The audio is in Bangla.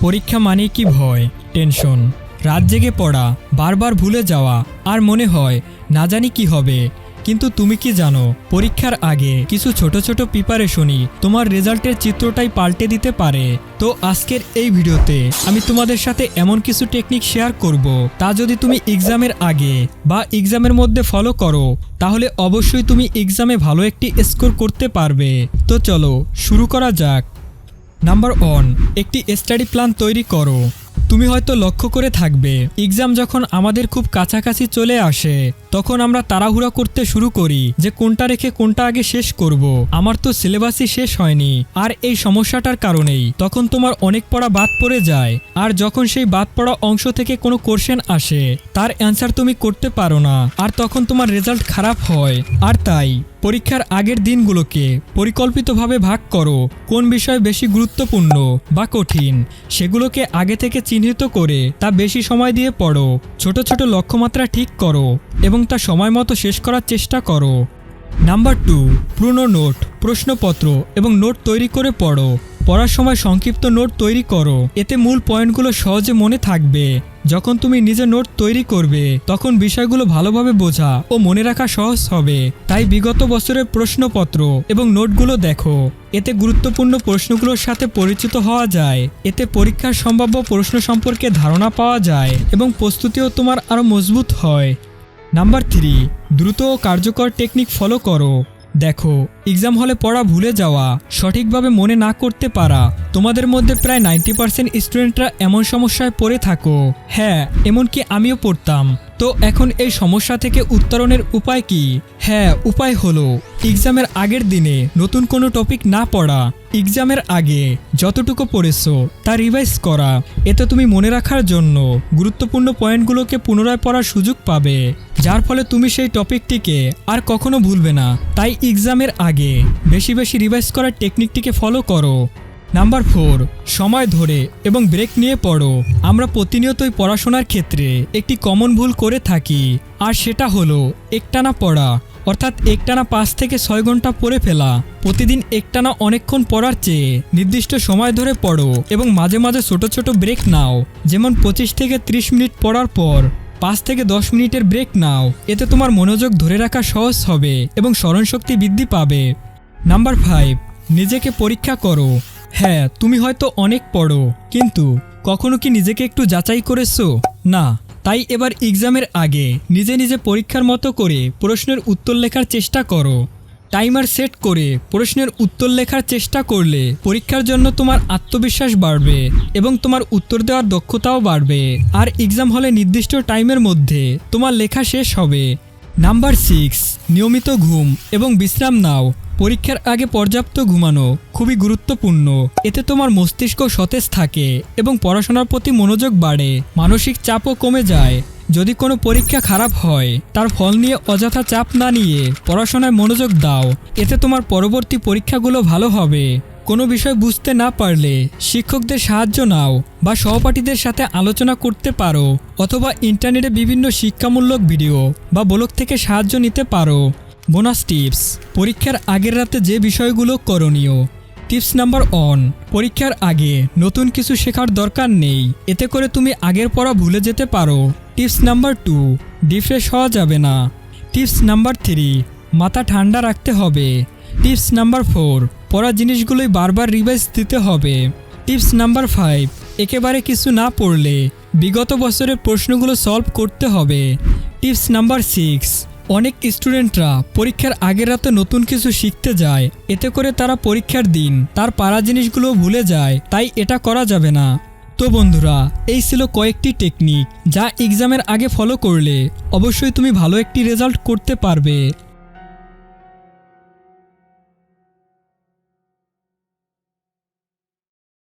পরীক্ষা মানে কি ভয়, টেনশন। রাত জেগে পড়া, বারবার ভুলে যাওয়া, আর মনে হয়, না জানি কি হবে। কিন্তু তুমি কি জানো, পরীক্ষার আগে কিছু ছোট ছোট প্রিপারেশনই তোমার রেজাল্টের চিত্রটাই পাল্টে দিতে পারে। তো আজকের এই ভিডিওতে আমি তোমাদের সাথে এমন কিছু টেকনিক শেয়ার করব, তা যদি তুমি এক্সামের আগে বা এক্সামের মধ্যে ফলো করো, তাহলে অবশ্যই তুমি এক্সামে ভালো একটি স্কোর করতে পারবে। তো চলো, শুরু করা যাক। নাম্বার ওয়ান একটি স্টাডি প্ল্যান তৈরি করো। তুমি হয়তো লক্ষ্য করে থাকবে এক্সাম যখন আমাদের খুব কাছাকাছি চলে আসে, তখন আমরা তাড়াহুড়া করতে শুরু করি যে কোনটা রেখে কোনটা আগে শেষ করব। আমার তো সিলেবাসই শেষ হয়নি, আর এই সমস্যাটার কারণেই। তখন তোমার অনেক পড়া বাদ পড়ে যায়, আর যখন সেই বাদ পড়া অংশ থেকে কোনো কোশ্চেন আসে, তার অ্যান্সার তুমি করতে পারো না, আর তখন তোমার রেজাল্ট খারাপ হয়, আর তাই। পরীক্ষার আগের দিনগুলোকে পরিকল্পিতভাবে ভাগ করো। কোন বিষয় বেশি গুরুত্বপূর্ণ বা কঠিন, সেগুলোকে আগে থেকে চিহ্নিত করে তা বেশি সময় দিয়ে পড়ো। ছোট ছোট লক্ষ্যমাত্রা ঠিক করো এবং তা সময় মতো শেষ করার চেষ্টা করো। নাম্বার টু, পুরনো নোট, প্রশ্নপত্র এবং নোট তৈরি করে পড়ো। পড়ার সময় সংক্ষিপ্ত নোট তৈরি করো। এতে মূল পয়েন্টগুলো সহজে মনে থাকবে। যখন তুমি নিজে নোট তৈরি করবে, তখন বিষয়গুলো ভালোভাবে বোঝা ও মনে রাখা সহজ হবে। তাই বিগত বছরের প্রশ্নপত্র এবং নোটগুলো দেখো। এতে গুরুত্বপূর্ণ প্রশ্নগুলোর সাথে পরিচিত হওয়া যায়। এতে পরীক্ষার সম্ভাব্য প্রশ্ন সম্পর্কে ধারণা পাওয়া যায় এবং প্রস্তুতিও তোমার আরও মজবুত হয়। নাম্বার থ্রি, দ্রুত ও কার্যকর টেকনিক ফলো করো। দেখো এক্সাম হলে পড়া ভুলে যাওয়া, সঠিকভাবে মনে না করতে পারা, তোমাদের মধ্যে প্রায় নাইনটি পার্সেন্ট স্টুডেন্টরা এমন সমস্যায় পড়ে থাকো। হ্যাঁ এমনকি আমিও পড়তাম। তো এখন এই সমস্যা থেকে উত্তরণের উপায় কি? হ্যাঁ উপায় হলো, এক্সামের আগের দিনে নতুন কোনো টপিক না পড়া। এক্সামের আগে যতটুকু পড়েছো, তা রিভাইজ করা। এতে তুমি মনে রাখার জন্য গুরুত্বপূর্ণ পয়েন্টগুলোকে পুনরায় পড়ার সুযোগ পাবে। যার ফলে তুমি সেই টপিকটিকে আর কখনো ভুলবে না। তাই এক্সামের আগে বেশি বেশি রিভাইজ করার টেকনিকটিকে ফলো করো। নাম্বার ফোর সময় ধরে এবং ব্রেক নিয়ে পড়ো। আমরা প্রতিনিয়তই পড়াশোনার ক্ষেত্রে একটি কমন ভুল করে থাকি, আর সেটা হলো একটানা পড়া, অর্থাৎ একটানা পাঁচ থেকে ছয় ঘণ্টা পড়ে ফেলা। প্রতিদিন একটানা অনেকক্ষণ পড়ার চেয়ে নির্দিষ্ট সময় ধরে পড়ো এবং মাঝে মাঝে ছোট ছোট ব্রেক নাও। যেমন পঁচিশ থেকে 30 মিনিট পড়ার পর পাঁচ থেকে দশ মিনিটের ব্রেক নাও। এতে তোমার মনোযোগ ধরে রাখা সহজ হবে এবং স্মরণশক্তি বৃদ্ধি পাবে। নাম্বার ফাইভ, নিজেকে পরীক্ষা করো। হ্যাঁ তুমি হয়তো অনেক পড়ো, কিন্তু কখনো কি নিজেকে একটু যাচাই করেছ? না, তাই এবার এক্সামের আগে নিজে নিজে পরীক্ষার মতো করে প্রশ্নের উত্তর লেখার চেষ্টা করো। টাইমার সেট করে প্রশ্নের উত্তর লেখার চেষ্টা করলে পরীক্ষার জন্য তোমার আত্মবিশ্বাস বাড়বে এবং তোমার উত্তর দেওয়ার দক্ষতাও বাড়বে। আর এক্সাম হলে নির্দিষ্ট টাইমের মধ্যে তোমার লেখা শেষ হবে। নাম্বার সিক্স, নিয়মিত ঘুম এবং বিশ্রাম নাও। পরীক্ষার আগে পর্যাপ্ত ঘুমানো খুবই গুরুত্বপূর্ণ। এতে তোমার মস্তিষ্ক সতেজ থাকে এবং পড়াশোনার প্রতি মনোযোগ বাড়ে। মানসিক চাপও কমে যায়। যদি কোনো পরীক্ষা খারাপ হয়, তার ফল নিয়ে অযথা চাপ না নিয়ে পড়াশোনায় মনোযোগ দাও। এতে তোমার পরবর্তী পরীক্ষাগুলো ভালো হবে। কোনো বিষয় বুঝতে না পারলে শিক্ষকদের সাহায্য নাও বা সহপাঠীদের সাথে আলোচনা করতে পারো অথবা ইন্টারনেটে বিভিন্ন শিক্ষামূলক ভিডিও বা ব্লগ থেকে সাহায্য নিতে পারো। বোনাস টিপস, পরীক্ষার আগের রাতে যে বিষয়গুলো করণীয়। টিপস নাম্বার ওয়ান, পরীক্ষার আগে নতুন কিছু শেখার দরকার নেই। এতে করে তুমি আগের পড়া ভুলে যেতে পারো। টিপস নাম্বার টু, ডিফ্রেশ হওয়া যাবে না। টিপস নাম্বার থ্রি, মাথা ঠান্ডা রাখতে হবে। টিপস নাম্বার ফোর পড়া জিনিসগুলোই বারবার রিভাইজ দিতে হবে। টিপস নাম্বার ফাইভ, একেবারে কিছু না পড়লে বিগত বছরের প্রশ্নগুলো সলভ করতে হবে। টিপস নাম্বার সিক্স, অনেক স্টুডেন্টরা পরীক্ষার আগের রাতে নতুন কিছু শিখতে যায়। এতে করে তারা পরীক্ষার দিন, তার পাড়া জিনিসগুলো ভুলে যায়। তাই এটা করা যাবে না। তো বন্ধুরা, এই ছিল কয়েকটি টেকনিক যা এক্সামের আগে ফলো করলে অবশ্যই তুমি ভালো একটি রেজাল্ট করতে পারবে।